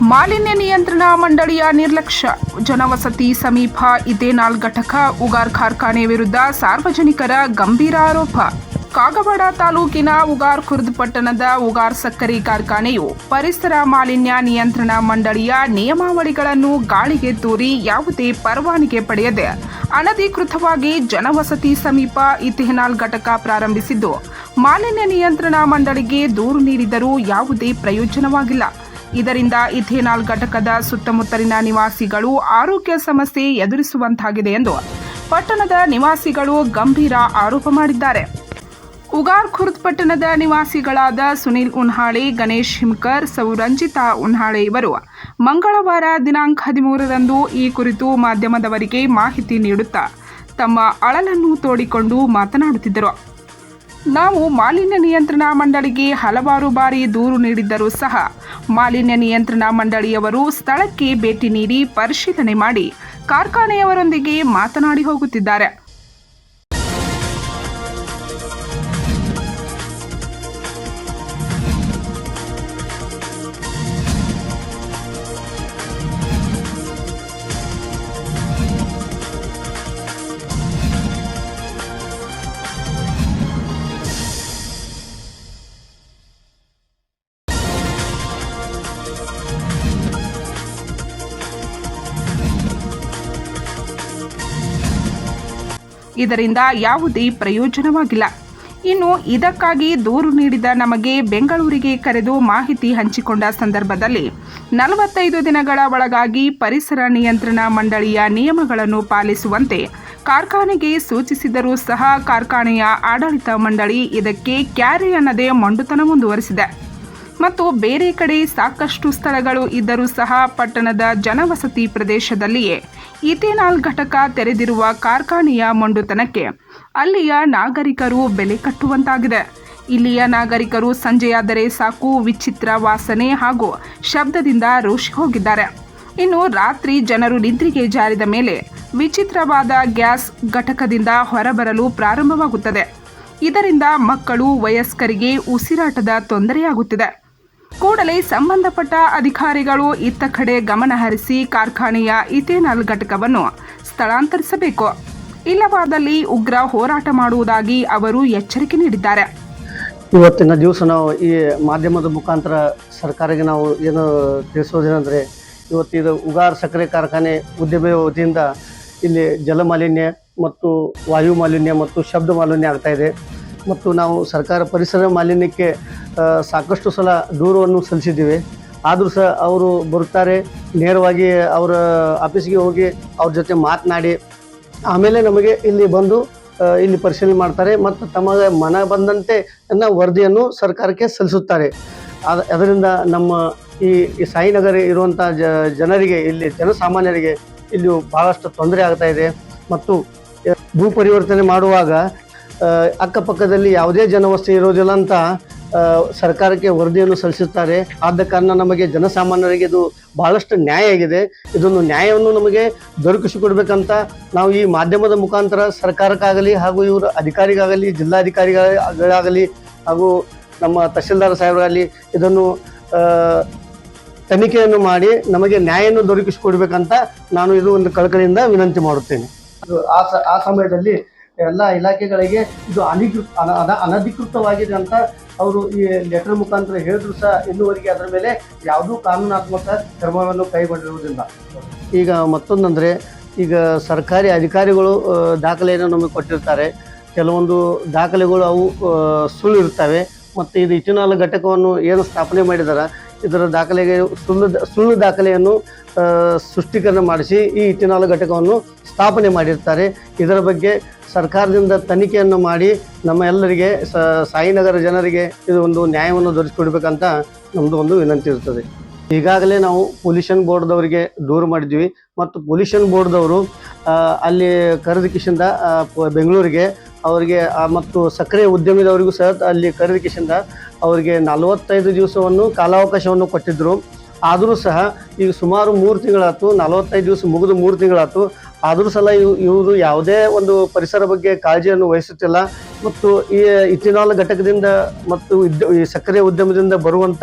ಮಾಲಿನ್ಯ ನಿಯಂತ್ರಣ ಮಂಡಳಿಯ ನಿರ್ಲಕ್ಷ್ಯ. ಜನವಸತಿ ಸಮೀಪ ಇಥೆನಾಲ್ ಘಟಕ, ಉಗಾರ್ ಕಾರ್ಖಾನೆ ವಿರುದ್ಧ ಸಾರ್ವಜನಿಕರ ಗಂಭೀರ ಆರೋಪ. ಕಾಗವಾಡ ತಾಲೂಕಿನ ಉಗಾರ್ ಖುರ್ದ್ ಪಟ್ಟಣದ ಉಗಾರ್ ಸಕ್ಕರೆ ಕಾರ್ಖಾನೆಯು ಪರಿಸರ ಮಾಲಿನ್ಯ ನಿಯಂತ್ರಣ ಮಂಡಳಿಯ ನಿಯಮಾವಳಿಗಳನ್ನು ಗಾಳಿಗೆ ತೂರಿ ಯಾವುದೇ ಪರವಾನಿಗೆ ಪಡೆಯದೆ ಅನಧಿಕೃತವಾಗಿ ಜನವಸತಿ ಸಮೀಪ ಇಥೆನಾಲ್ ಘಟಕ ಪ್ರಾರಂಭಿಸಿದ್ದು. ಮಾಲಿನ್ಯ ನಿಯಂತ್ರಣ ಮಂಡಳಿಗೆ ದೂರು ನೀಡಿದರೂ ಯಾವುದೇ ಪ್ರಯೋಜನವಾಗಿಲ್ಲ. ಇದರಿಂದ ಇಥೆನಾಲ್ ಘಟಕದ ಸುತ್ತಮುತ್ತಲಿನ ನಿವಾಸಿಗಳು ಆರೋಗ್ಯ ಸಮಸ್ಯೆ ಎದುರಿಸುವಂತಾಗಿದೆ ಎಂದು ಪಟ್ಟಣದ ನಿವಾಸಿಗಳು ಗಂಭೀರ ಆರೋಪ ಮಾಡಿದ್ದಾರೆ. ಉಗಾರ್ ಖುರ್ದ್ ಪಟ್ಟಣದ ನಿವಾಸಿಗಳಾದ ಸುನಿಲ್ ಉನ್ಹಾಳೆ, ಗಣೇಶ್ ಹಿಮ್ಕರ್ ಸೌ ರಂಜಿತಾ ಉನ್ಹಾಳೆ ಇವರು ಮಂಗಳವಾರ ದಿನಾಂಕ ಹದಿಮೂರರಂದು ಈ ಕುರಿತು ಮಾಧ್ಯಮದವರಿಗೆ ಮಾಹಿತಿ ನೀಡುತ್ತಾ ತಮ್ಮ ಅಳಲನ್ನು ತೋಡಿಕೊಂಡು ಮಾತನಾಡುತ್ತಿದ್ದರು. ನಾವು ಮಾಲಿನ್ಯ ನಿಯಂತ್ರಣ ಮಂಡಳಿಗೆ ಹಲವಾರು ಬಾರಿ ದೂರು ನೀಡಿದ್ದರೂ ಸಹ ಮಾಲಿನ್ಯ ನಿಯಂತ್ರಣ ಮಂಡಳಿಯವರು ಸ್ಥಳಕ್ಕೆ ಭೇಟಿ ನೀಡಿ ಪರಿಶೀಲನೆ ಮಾಡಿ ಕಾರ್ಖಾನೆಯವರೊಂದಿಗೆ ಮಾತನಾಡಿ ಹೋಗುತ್ತಿದ್ದಾರೆ. ಇದರಿಂದ ಯಾವುದೇ ಪ್ರಯೋಜನವಾಗಿಲ್ಲ. ಇನ್ನು ಇದಕ್ಕಾಗಿ ದೂರು ನೀಡಿದ ನಮಗೆ ಬೆಂಗಳೂರಿಗೆ ಕರೆದು ಮಾಹಿತಿ ಹಂಚಿಕೊಂಡ ಸಂದರ್ಭದಲ್ಲಿ ನಲವತ್ತೈದು ದಿನಗಳ ಒಳಗಾಗಿ ಪರಿಸರ ನಿಯಂತ್ರಣ ಮಂಡಳಿಯ ನಿಯಮಗಳನ್ನು ಪಾಲಿಸುವಂತೆ ಕಾರ್ಖಾನೆಗೆ ಸೂಚಿಸಿದರೂ ಸಹ ಕಾರ್ಖಾನೆಯ ಆಡಳಿತ ಮಂಡಳಿ ಇದಕ್ಕೆ ಕ್ಯಾರಿ ಅನ್ನದೇ ಮೊಂಡುತನ ಮುಂದುವರಿಸಿದೆ. ಮತ್ತು ಬೇರೆ ಕಡೆ ಸಾಕಷ್ಟು ಸ್ಥಳಗಳು ಇದ್ದರೂ ಸಹ ಪಟ್ಟಣದ ಜನವಸತಿ ಪ್ರದೇಶದಲ್ಲಿಯೇ ಇಥೆನಾಲ್ ಘಟಕ ತೆರೆದಿರುವ ಕಾರ್ಖಾನೆಯ ಮೊಂಡುತನಕ್ಕೆ ಅಲ್ಲಿಯ ನಾಗರಿಕರು ಬೆಲೆ ಕಟ್ಟುವಂತಾಗಿದೆ. ಇಲ್ಲಿಯ ನಾಗರಿಕರು ಸಂಜೆಯಾದರೆ ಸಾಕು ವಿಚಿತ್ರ ವಾಸನೆ ಹಾಗೂ ಶಬ್ದದಿಂದ ರೋಷಿ ಹೋಗಿದ್ದಾರೆ. ಇನ್ನು ರಾತ್ರಿ ಜನರು ನಿದ್ರೆಗೆ ಜಾರಿದ ಮೇಲೆ ವಿಚಿತ್ರವಾದ ಗ್ಯಾಸ್ ಘಟಕದಿಂದ ಹೊರಬರಲು ಪ್ರಾರಂಭವಾಗುತ್ತದೆ. ಇದರಿಂದ ಮಕ್ಕಳು, ವಯಸ್ಕರಿಗೆ ಉಸಿರಾಟದ ತೊಂದರೆಯಾಗುತ್ತಿದೆ. ಕೂಡಲೇ ಸಂಬಂಧಪಟ್ಟ ಅಧಿಕಾರಿಗಳು ಇತ್ತ ಕಡೆ ಗಮನ ಹರಿಸಿ ಕಾರ್ಖಾನೆಯ ಇಥೆನಾಲ್ ಘಟಕವನ್ನು ಸ್ಥಳಾಂತರಿಸಬೇಕು. ಇಲ್ಲವಾದಲ್ಲಿ ಉಗ್ರ ಹೋರಾಟ ಮಾಡುವುದಾಗಿ ಅವರು ಎಚ್ಚರಿಕೆ ನೀಡಿದ್ದಾರೆ. ಇವತ್ತಿನ ದಿವಸ ನಾವು ಈ ಮಾಧ್ಯಮದ ಮುಖಾಂತರ ಸರ್ಕಾರಕ್ಕೆ ನಾವು ಏನು ತಿಳಿಸೋದೇನೆಂದರೆ, ಇವತ್ತು ಇದು ಉಗಾರ್ ಸಕ್ಕರೆ ಕಾರ್ಖಾನೆ ಉದ್ಯಮ ವತಿಯಿಂದ ಇಲ್ಲಿ ಜಲ ಮಾಲಿನ್ಯ ಮತ್ತು ವಾಯು ಮಾಲಿನ್ಯ ಮತ್ತು ಶಬ್ದ ಮಾಲಿನ್ಯ ಆಗ್ತಾ ಇದೆ. ಮತ್ತು ನಾವು ಸರ್ಕಾರ ಪರಿಸರ ಮಾಲಿನ್ಯಕ್ಕೆ ಸಾಕಷ್ಟು ಸಲ ದೂರವನ್ನು ಸಲ್ಲಿಸಿದ್ದೀವಿ. ಆದರೂ ಸಹ ಅವರು ಬರುತ್ತಾರೆ. ನೇರವಾಗಿ ಅವರ ಆಫೀಸಿಗೆ ಹೋಗಿ ಅವ್ರ ಜೊತೆ ಮಾತನಾಡಿ, ಆಮೇಲೆ ನಮಗೆ ಇಲ್ಲಿ ಬಂದು ಇಲ್ಲಿ ಪರಿಶೀಲನೆ ಮಾಡ್ತಾರೆ ಮತ್ತು ತಮಗೆ ಮನ ಬಂದಂತೆ ನನ್ನ ವರದಿಯನ್ನು ಸರ್ಕಾರಕ್ಕೆ ಸಲ್ಲಿಸುತ್ತಾರೆ. ಆದ, ಅದರಿಂದ ನಮ್ಮ ಈ ಸಾಯಿನಗರ ಇರುವಂಥ ಜನರಿಗೆ ಇಲ್ಲಿ, ಜನಸಾಮಾನ್ಯರಿಗೆ ಇಲ್ಲಿ ಭಾಳಷ್ಟು ತೊಂದರೆ ಆಗ್ತಾ ಇದೆ. ಮತ್ತು ಭೂ ಪರಿವರ್ತನೆ ಮಾಡುವಾಗ ಅಕ್ಕಪಕ್ಕದಲ್ಲಿ ಯಾವುದೇ ಜನವಸತಿ ಇರೋದಿಲ್ಲ ಅಂತ ಸರ್ಕಾರಕ್ಕೆ ವರದಿಯನ್ನು ಸಲ್ಲಿಸುತ್ತಾರೆ. ಆದ ಕಾರಣ ನಮಗೆ ಜನಸಾಮಾನ್ಯರಿಗೆ ಇದು ಬಹಳಷ್ಟು ನ್ಯಾಯ ಆಗಿದೆ. ಇದೊಂದು ನ್ಯಾಯವನ್ನು ನಮಗೆ ದೊರಕಿಸಿಕೊಡ್ಬೇಕಂತ ನಾವು ಈ ಮಾಧ್ಯಮದ ಮುಖಾಂತರ ಸರ್ಕಾರಕ್ಕಾಗಲಿ ಹಾಗೂ ಇವರ ಅಧಿಕಾರಿಗಾಗಲಿ, ಜಿಲ್ಲಾಧಿಕಾರಿಗಳಾಗಲಿ ಹಾಗೂ ನಮ್ಮ ತಹಶೀಲ್ದಾರ್ ಸಾಹೇಬರಾಗಲಿ ಇದನ್ನು ತನಿಖೆಯನ್ನು ಮಾಡಿ ನಮಗೆ ನ್ಯಾಯವನ್ನು ದೊರಕಿಸಿಕೊಡ್ಬೇಕಂತ ನಾನು ಇದು ಒಂದು ಕಳಕಳಿಯಿಂದ ವಿನಂತಿ ಮಾಡುತ್ತೇನೆ. ಆ ಸಮಯದಲ್ಲಿ ಎಲ್ಲ ಇಲಾಖೆಗಳಿಗೆ ಇದು ಅನಧಿಕೃತ ಅನ ಅನ- ಅನಧಿಕೃತವಾಗಿದೆ ಅಂತ ಅವರು ಈ ಲೆಟರ್ ಮುಖಾಂತರ ಹೇಳಿದ್ರು ಸಹ. ಇನ್ನುವರೆಗೆ ಅದರ ಮೇಲೆ ಯಾವುದೂ ಕಾನೂನಾತ್ಮಕ ಕ್ರಮವನ್ನು ಕೈಗೊಂಡಿರುವುದಿಲ್ಲ ಈಗ ಮತ್ತೊಂದಂದರೆ, ಈಗ ಸರ್ಕಾರಿ ಅಧಿಕಾರಿಗಳು ದಾಖಲೆಯನ್ನು ನಮಗೆ ಕೊಟ್ಟಿರ್ತಾರೆ. ಕೆಲವೊಂದು ದಾಖಲೆಗಳು ಅವು ಸುಳ್ಳು ಇರ್ತವೆ ಮತ್ತು ಇದು ಇಥಿನಾಲ್ ಘಟಕವನ್ನು ಏನು ಸ್ಥಾಪನೆ ಮಾಡಿದಾರ ಇದರ ದಾಖಲೆಗೆ ಸುಳ್ಳು ಸುಳ್ಳು ದಾಖಲೆಯನ್ನು ಸೃಷ್ಟೀಕರಣ ಮಾಡಿಸಿ ಈ ಇಥಿನಾಲ್ ಘಟಕವನ್ನು ಸ್ಥಾಪನೆ ಮಾಡಿರ್ತಾರೆ. ಇದರ ಬಗ್ಗೆ ಸರ್ಕಾರದಿಂದ ತನಿಖೆಯನ್ನು ಮಾಡಿ ನಮ್ಮ ಎಲ್ಲರಿಗೆ ಸಾಯಿನಗರ ಜನರಿಗೆ ಇದು ಒಂದು ನ್ಯಾಯವನ್ನು ದೊರಕಿಕೊಡ್ಬೇಕಂತ ನಮ್ಮದು ಒಂದು ವಿನಂತಿ ಇರ್ತದೆ ಈಗಾಗಲೇ ನಾವು ಪೊಲ್ಯೂಷನ್ ಬೋರ್ಡ್ದವರಿಗೆ ದೂರು ಮಾಡಿದ್ವಿ ಮತ್ತು ಪೊಲ್ಯೂಷನ್ ಬೋರ್ಡ್ದವರು ಅಲ್ಲಿ ಕರೆದ ಕಿಶಿಂದ ಬೆಂಗಳೂರಿಗೆ ಅವರಿಗೆ ಮತ್ತು ಸಕ್ಕರೆ ಉದ್ಯಮದವರಿಗೂ ಸಹ ಅಲ್ಲಿ ಕರೆದ ಕಿಶಿಂದ ಅವರಿಗೆ ನಲವತ್ತೈದು ದಿವಸವನ್ನು ಕಾಲಾವಕಾಶವನ್ನು ಕೊಟ್ಟಿದ್ದರು ಆದರೂ ಸಹ ಈಗ ಸುಮಾರು ಮೂರು ತಿಂಗಳಾಯ್ತು, ನಲವತ್ತೈದು ದಿವಸ ಮುಗಿದು ಮೂರು ತಿಂಗಳಾಯ್ತು. ಆದರೂ ಸಲ ಇವ್ ಇವರು ಯಾವುದೇ ಒಂದು ಪರಿಸರ ಬಗ್ಗೆ ಕಾಳಜಿಯನ್ನು ವಹಿಸುತ್ತಿಲ್ಲ. ಮತ್ತು ಈ ಇಥಿನಾಲ್ ಘಟಕದಿಂದ ಮತ್ತು ಈ ಸಕ್ಕರೆ ಉದ್ಯಮದಿಂದ ಬರುವಂಥ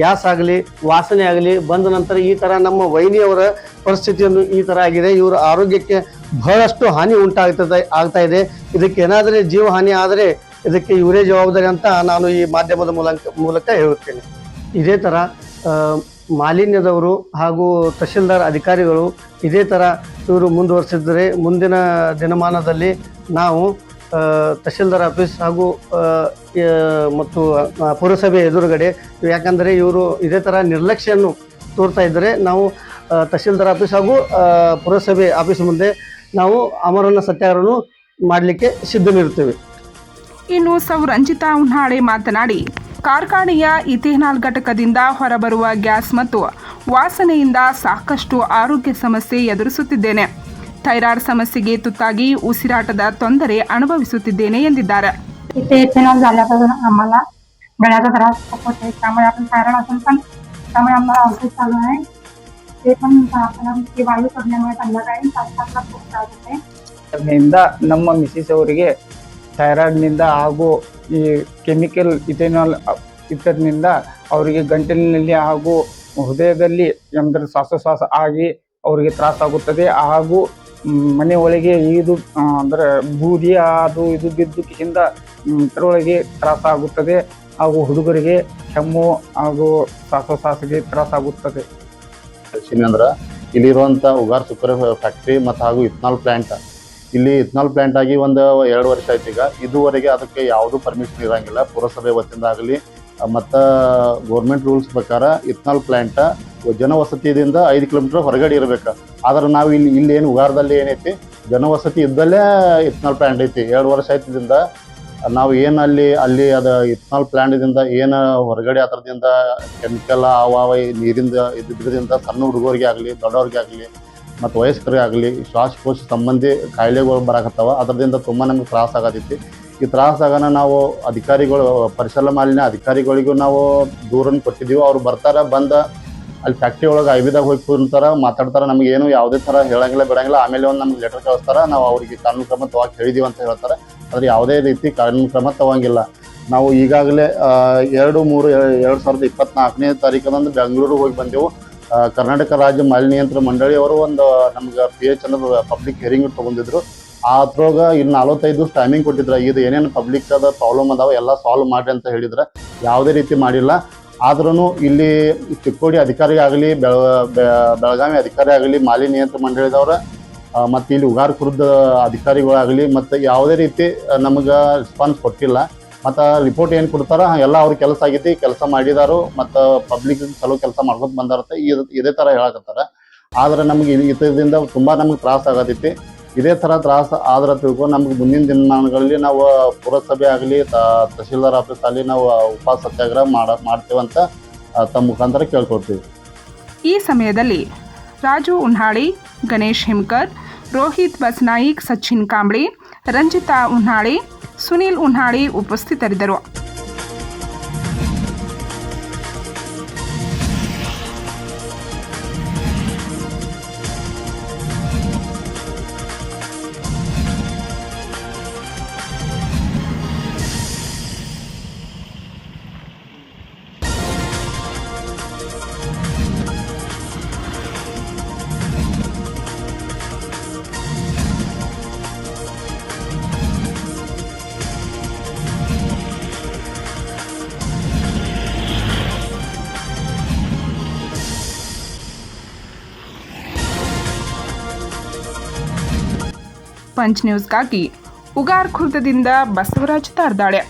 ಗ್ಯಾಸ್ ಆಗಲಿ, ವಾಸನೆ ಆಗಲಿ, ಬಂದ ನಂತರ ಈ ಥರ ನಮ್ಮ ವೈನಿಯವರ ಪರಿಸ್ಥಿತಿಯನ್ನು ಈ ಥರ ಆಗಿದೆ. ಇವರ ಆರೋಗ್ಯಕ್ಕೆ ಬಹಳಷ್ಟು ಹಾನಿ ಉಂಟಾಗ್ತದೆ, ಆಗ್ತಾ ಇದೆ. ಇದಕ್ಕೆ ಏನಾದರೂ ಜೀವ ಹಾನಿ ಆದರೆ ಇದಕ್ಕೆ ಇವರೇ ಜವಾಬ್ದಾರಿ ಅಂತ ನಾನು ಈ ಮಾಧ್ಯಮದ ಮೂಲಕ ಮೂಲಕ ಹೇಳುತ್ತೇನೆ. ಇದೇ ಥರ ಮಾಲಿನ್ಯದವರು ಹಾಗೂ ತಹಶೀಲ್ದಾರ್ ಅಧಿಕಾರಿಗಳು ಇದೇ ಥರ ಇವರು ಮುಂದುವರಿಸಿದರೆ ಮುಂದಿನ ದಿನಮಾನದಲ್ಲಿ ನಾವು ತಹಶೀಲ್ದಾರ್ ಆಫೀಸ್ ಹಾಗೂ ಮತ್ತು ಪುರಸಭೆ ಎದುರುಗಡೆ, ಯಾಕಂದರೆ ಇವರು ಇದೇ ಥರ ನಿರ್ಲಕ್ಷ್ಯವನ್ನು ತೋರ್ತಾ ಇದ್ದರೆ ನಾವು ತಹಶೀಲ್ದಾರ್ ಆಫೀಸ್ ಹಾಗೂ ಪುರಸಭೆ ಆಫೀಸ್ ಮುಂದೆ ನಾವು ಅಮರನ ಸತ್ಯಾಗ್ರಹವನ್ನು ಮಾಡಲಿಕ್ಕೆ ಸಿದ್ಧನಿರುತ್ತೇವೆ ಇನ್ನು ಸೌ ರಂಜಿತಾ ಉನ್ನಾಳೆ ಮಾತನಾಡಿ ಕಾರ್ಖಾನೆಯ ಇಥೆನಾಲ್ ಘಟಕದಿಂದ ಹೊರಬರುವ ಗ್ಯಾಸ್ ಮತ್ತು ವಾಸನೆಯಿಂದ ಸಾಕಷ್ಟು ಆರೋಗ್ಯ ಸಮಸ್ಯೆ ಎದುರಿಸುತ್ತಿದ್ದೇನೆ ಥೈರಾಯ್ಡ್ ಸಮಸ್ಯೆಗೆ ತುತ್ತಾಗಿ ಉಸಿರಾಟದ ತೊಂದರೆ ಅನುಭವಿಸುತ್ತಿದ್ದೇನೆ ಎಂದಿದ್ದಾರೆ इथे इथेनॉल झाल्यापासून आम्हाला गळ्याचा त्रास खूप होते त्यामुळे आपण थायरॉइड असून पण त्यामुळे आम्हाला औषध चालू आहे ते पण आपल्याला ती वायू सोडल्यामुळे संध्याकाळी श्वासोच्छवासाला खूप त्रास होते ನಿಂದ ನಮ್ಮ ಮಿಸಿಸ್ ಅವರಿಗೆ ಥೈರಾಯ್ಡ್ನಿಂದ ಹಾಗೂ ಈ ಕೆಮಿಕಲ್ ಇಥೆನಾಲ್ ಇದರಿಂದ ಅವರಿಗೆ ಗಂಟಲಿನಲ್ಲಿ ಹಾಗೂ ಹೃದಯದಲ್ಲಿ ಅಂದರೆ ಶ್ವಾಸೋಚ್ಛ್ವಾಸ ಆಗಿ ಅವರಿಗೆ ತ್ರಾಸಾಗುತ್ತದೆ ಹಾಗೂ ಮ್, ಮನೆ ಒಳಗೆ ಇದು ಆ, ಅಂದರೆ ಬೂದಿ ಅದು ಇದು ಬಿದ್ದು ಕಿಸಿಂದ ಇದರೊಳಗೆ ತ್ರಾಸಾಗುತ್ತದೆ ಹಾಗೂ ಹುಡುಗರಿಗೆ ಕೆಮ್ಮು ಹಾಗೂ ಶ್ವಾಸೋಚ್ಛ್ವಾಸಕ್ಕೆ ತ್ರಾಸಾಗುತ್ತದೆ ಹೇಳ್ತೀನಿ ಅಂದ್ರೆ ಇಲ್ಲಿರುವಂಥ ಉಗಾರ್ ಸುಕ್ಕರ್ ಫ್ಯಾಕ್ಟ್ರಿ ಮತ್ತು ಹಾಗೂ ಇಥನಾಲ್ ಪ್ಲ್ಯಾಂಟ್ ಇಲ್ಲಿ ಇಥನಾಲ್ ಪ್ಲ್ಯಾಂಟ್ ಆಗಿ ಒಂದು ಎರಡು ವರ್ಷ ಆಯ್ತು ಈಗ. ಇದುವರೆಗೆ ಅದಕ್ಕೆ ಯಾವುದೂ ಪರ್ಮಿಷನ್ ಇರೋಂಗಿಲ್ಲ. ಪುರಸಭೆ ವತಿಯಿಂದ ಆಗಲಿ ಮತ್ತು ಗೌರ್ಮೆಂಟ್ ರೂಲ್ಸ್ ಪ್ರಕಾರ ಇಥನಾಲ್ ಪ್ಲ್ಯಾಂಟ ಜನವಸತಿಯಿಂದ ಐದು ಕಿಲೋಮೀಟರ್ ಹೊರಗಡೆ ಇರಬೇಕು. ಆದ್ರೆ ನಾವು ಇಲ್ಲಿ ಇಲ್ಲಿ ಏನು ಉಗಾರದಲ್ಲಿ ಏನೈತಿ, ಜನವಸತಿ ಇದ್ದಲ್ಲೇ ಇಥನಾಲ್ ಪ್ಲ್ಯಾಂಟ್ ಐತಿ. ಎರಡು ವರ್ಷ ಆಯ್ತಿದಿಂದ ನಾವು ಏನಲ್ಲಿ ಅಲ್ಲಿ ಅದು ಇಥನಾಲ್ ಪ್ಲಾಂಟ್ದಿಂದ ಏನು ಹೊರಗಡೆ ಅದರದಿಂದ ಕೆಮಿಕಲ್ ಅವ ನೀರಿಂದ ಇದ್ರಿಂದ ಸಣ್ಣ ಹುಡುಗರಿಗೆ ಆಗಲಿ, ದೊಡ್ಡವ್ರಿಗೆ ಆಗಲಿ, ಮತ್ತು ವಯಸ್ಕರಿಗೆ ಆಗಲಿ, ಶ್ವಾಸಕೋಶ ಸಂಬಂಧಿ ಕಾಯಿಲೆಗಳು ಬರಾಕತ್ತವ. ಅದರದಿಂದ ತುಂಬ ನಮ್ಗೆ ತ್ರಾಸ ಆಗತೈತಿ. ಈ ತ್ರಾಸಾಗನ ನಾವು ಅಧಿಕಾರಿಗಳು, ಪರಿಸರ ಮಾಲಿನ್ಯ ಅಧಿಕಾರಿಗಳಿಗೂ ನಾವು ದೂರನ್ನು ಕೊಟ್ಟಿದ್ದೀವಿ ಅವ್ರು ಬರ್ತಾರೆ, ಬಂದ ಅಲ್ಲಿ ಫ್ಯಾಕ್ಟ್ರಿ ಒಳಗೆ ಐಬಿದಾಗ ಹೋಗಿ ಕುಂತಾರೆ, ಮಾತಾಡ್ತಾರೆ. ನಮಗೇನು ಯಾವುದೇ ಥರ ಹೇಳಂಗಿಲ್ಲ, ಬಿಡಂಗಿಲ್ಲ. ಆಮೇಲೆ ಒಂದು ನಮ್ಗೆ ಲೆಟರ್ ಕಳಿಸ್ತಾರ. ನಾವು ಅವರಿಗೆ ಕಾನೂನು ಕ್ರಮ ತಗೋಕೆ ಹೇಳಿದೀವಿ ಅಂತ ಹೇಳ್ತಾರೆ. ಆದರೆ ಯಾವುದೇ ರೀತಿ ಕಾನೂನು ಕ್ರಮ ತಗೊಂಗಿಲ್ಲ. ನಾವು ಈಗಾಗಲೇ ಆ, ಎರಡು ಮೂರು ಎರಡು ಸಾವಿರದ ಇಪ್ಪತ್ನಾಲ್ಕನೇ ತಾರೀಕದಂದು ಬೆಂಗಳೂರಿಗೆ ಹೋಗಿ ಬಂದೆವು. ಕರ್ನಾಟಕ ರಾಜ್ಯ ಮಾಲಿನ್ಯ ನಿಯಂತ್ರಣ ಮಂಡಳಿಯವರು ಒಂದು ನಮ್ಗೆ ಪಿ ಎಚ್ ಅನ್ನೋದು ಪಬ್ಲಿಕ್ ಹಿಯರಿಂಗ್ ತಗೊಂಡಿದ್ರು. ಅದ್ರೊಳಗ ಇನ್ನು ನಲವತ್ತೈದು ಟೈಮಿಂಗ್ ಕೊಟ್ಟಿದ್ರು. ಇದು ಏನೇನು ಪಬ್ಲಿಕ್ ಅದ ಪ್ರಾಬ್ಲಮ್ ಅದಾವ ಎಲ್ಲ ಸಾಲ್ವ್ ಮಾಡಿ ಅಂತ ಹೇಳಿದ್ರೆ. ಯಾವುದೇ ರೀತಿ ಮಾಡಿಲ್ಲ. ಆದ್ರೂ ಇಲ್ಲಿ ಚಿಕ್ಕೋಡಿ ಅಧಿಕಾರಿ ಆಗಲಿ ಬೆಳ ಬೆಳಗಾವಿ ಅಧಿಕಾರಿ ಆಗಲಿ ಮಾಲಿನ್ಯ ನಿಯಂತ್ರಣ ಮಂಡಳಿದವ್ರ ಮತ್ತು ಇಲ್ಲಿ ಉಗಾರ ಕುರಿದ ಅಧಿಕಾರಿಗಳಾಗಲಿ ಮತ್ತು ಯಾವುದೇ ರೀತಿ ನಮಗೆ ರೆಸ್ಪಾನ್ಸ್ ಕೊಟ್ಟಿಲ್ಲ. ಮತ್ತು ರಿಪೋರ್ಟ್ ಏನು ಕೊಡ್ತಾರ, ಎಲ್ಲ ಅವ್ರ ಕೆಲಸ ಆಗೈತಿ, ಕೆಲಸ ಮಾಡಿದಾರು, ಮತ್ತು ಪಬ್ಲಿಕ್ ಚಲೋ ಕೆಲಸ ಮಾಡ್ಕೊಂಡು ಬಂದಾರತ್ತೆ ಇದು ಥರ ಹೇಳಕತ್ತಾರ. ಆದ್ರೆ ನಮ್ಗೆ ಇದು- ಇದರಿಂದ ತುಂಬ ನಮ್ಗೆ ತ್ರಾಸ ಆಗತ್ತೈತಿ ಇದೇ ಥರ ತ್ರಾಸ ಆದ್ರೆ ತಿಳ್ಕೊ ನಮ್ಗೆ ಮುಂದಿನ ದಿನಮಾನಗಳಲ್ಲಿ ನಾವು ಪುರಸಭೆ ಆಗಲಿ ತಹಶೀಲ್ದಾರ್ ಆಫೀಸ್ ಆಗಲಿ ನಾವು ಉಪ ಸತ್ಯಾಗ್ರಹ ಮಾಡ, ಮಾಡ್ತೇವಂತ ತಮ್ಮ ಮುಖಾಂತರ ಕೇಳ್ಕೊಳ್ತೀವಿ. ಈ ಸಮಯದಲ್ಲಿ ರಾಜು ಉನ್ನಾಳಿ ಗಣೇಶ್ ಹೆಮ್ಕರ್ ರೋಹಿತ್ ಬಸ್ನಾಯಿಕ್ ಸಚಿನ್ ಕಾಂಬ್ಳಿ ರಂಜಿತಾ ಉನ್ನಾಳಿ ಸುನೀಲ್ ಉನ್ನಾಳಿ ಉಪಸ್ಥಿತರಿದ್ದರು ಪಂಚ್ ನ್ಯೂಸ್ಗಾಗಿ ಉಗಾರ್ ಖುರ್ದದಿಂದ ಬಸವರಾಜ್ ತಾರ್ದಾಳೆ.